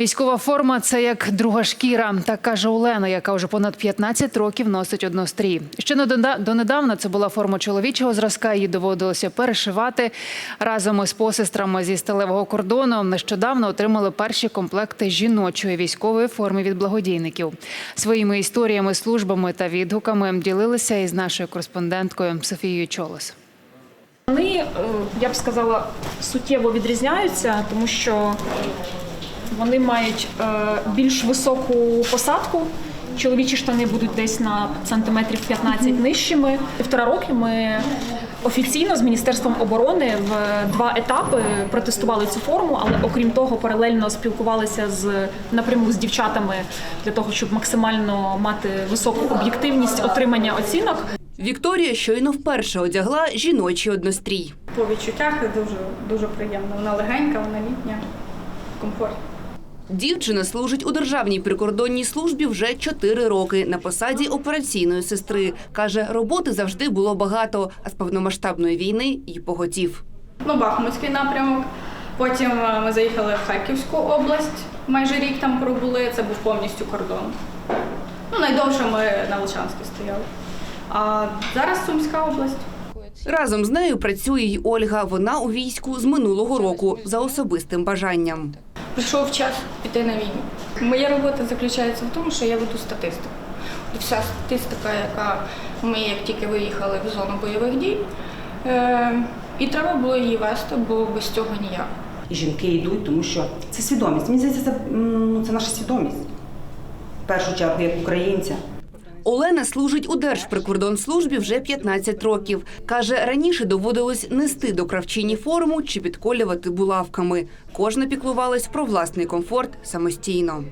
Військова форма це як друга шкіра. Так каже Олена, яка вже понад 15 років носить однострій. Ще донедавна це була форма чоловічого зразка. Її доводилося перешивати разом із посестрами зі сталевого кордону. Нещодавно отримали перші комплекти жіночої військової форми від благодійників. Своїми історіями, службами та відгуками ділилися із нашою кореспонденткою Софією Чолос. Вони, е, я б сказала, суттєво відрізняються, тому що вони мають е, більш високу посадку. Чоловічі штани будуть десь на сантиметрів 15 нижчими. Півтора роки ми офіційно з Міністерством оборони в два етапи протестували цю форму, але окрім того, паралельно спілкувалися з напряму з дівчатами для того, щоб максимально мати високу об'єктивність отримання оцінок. Вікторія щойно вперше одягла жіночий однострій. По відчуттях дуже дуже приємно. Вона легенька, вона літня, комфортна. Дівчина служить у державній прикордонній службі вже 4 роки на посаді операційної сестри. Каже, роботи завжди було багато, а з повномасштабної війни й поготів. Ну, Бахмутський напрямок. Потім е, ми заїхали в Харківську область. Майже рік там пробули. Це був повністю кордон. Ну, найдовше ми на Лучанській стояли. А зараз Сумська область. Разом з нею працює й Ольга. Вона у війську з минулого року за особистим бажанням. Прийшов час піти на війну. Моя робота заключається в тому, що я веду статистику. Вся статистика, яка ми як тільки виїхали в зону бойових дій, е, і треба було її вести, бо без цього ніяк. І жінки йдуть, тому що це свідомість. Мені здається, це, ну, це наша свідомість. В першу чергу, як українця. Олена служить у Держприкордонслужбі вже 15 років. Каже, раніше доводилось нести до кравчині форму чи підколювати булавками. Кожна піклувалась про власний комфорт самостійно.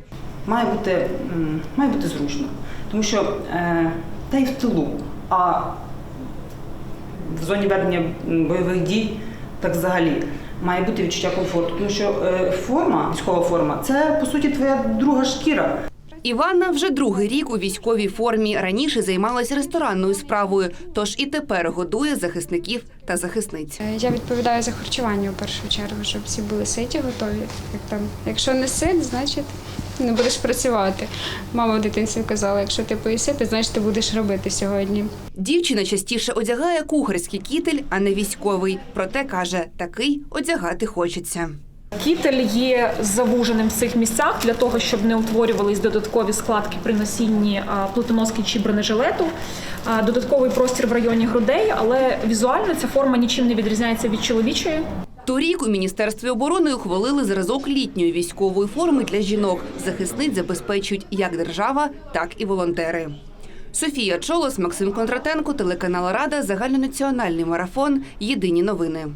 Має бути, має бути зручно. Тому що е, та й в тилу, а в зоні ведення бойових дій так взагалі має бути відчуття комфорту. Тому що е, форма, військова форма це по суті твоя друга шкіра. Іванна вже другий рік у військовій формі. Раніше займалась ресторанною справою, тож і тепер годує захисників та захисниць. Е, Я відповідаю за харчування у першу чергу, щоб всі були ситі, готові. Як там, якщо не сит, значить не будеш працювати. Мама в дитинстві казала, якщо ти поїси, то значить ти будеш робити сьогодні. Дівчина частіше одягає кухарський кітель, а не військовий. Проте каже, такий одягати хочеться. Кітель є завуженим в цих місцях для того, щоб не утворювались додаткові складки при носінні плитоноски чи бронежилету. Додатковий простір в районі грудей, але візуально ця форма нічим не відрізняється від чоловічої. Торік у міністерстві оборони ухвалили зразок літньої військової форми для жінок. Захисниць забезпечують як держава, так і волонтери. Софія Чолос, Максим Кондратенко, телеканал Рада, загальнонаціональний марафон. Єдині новини.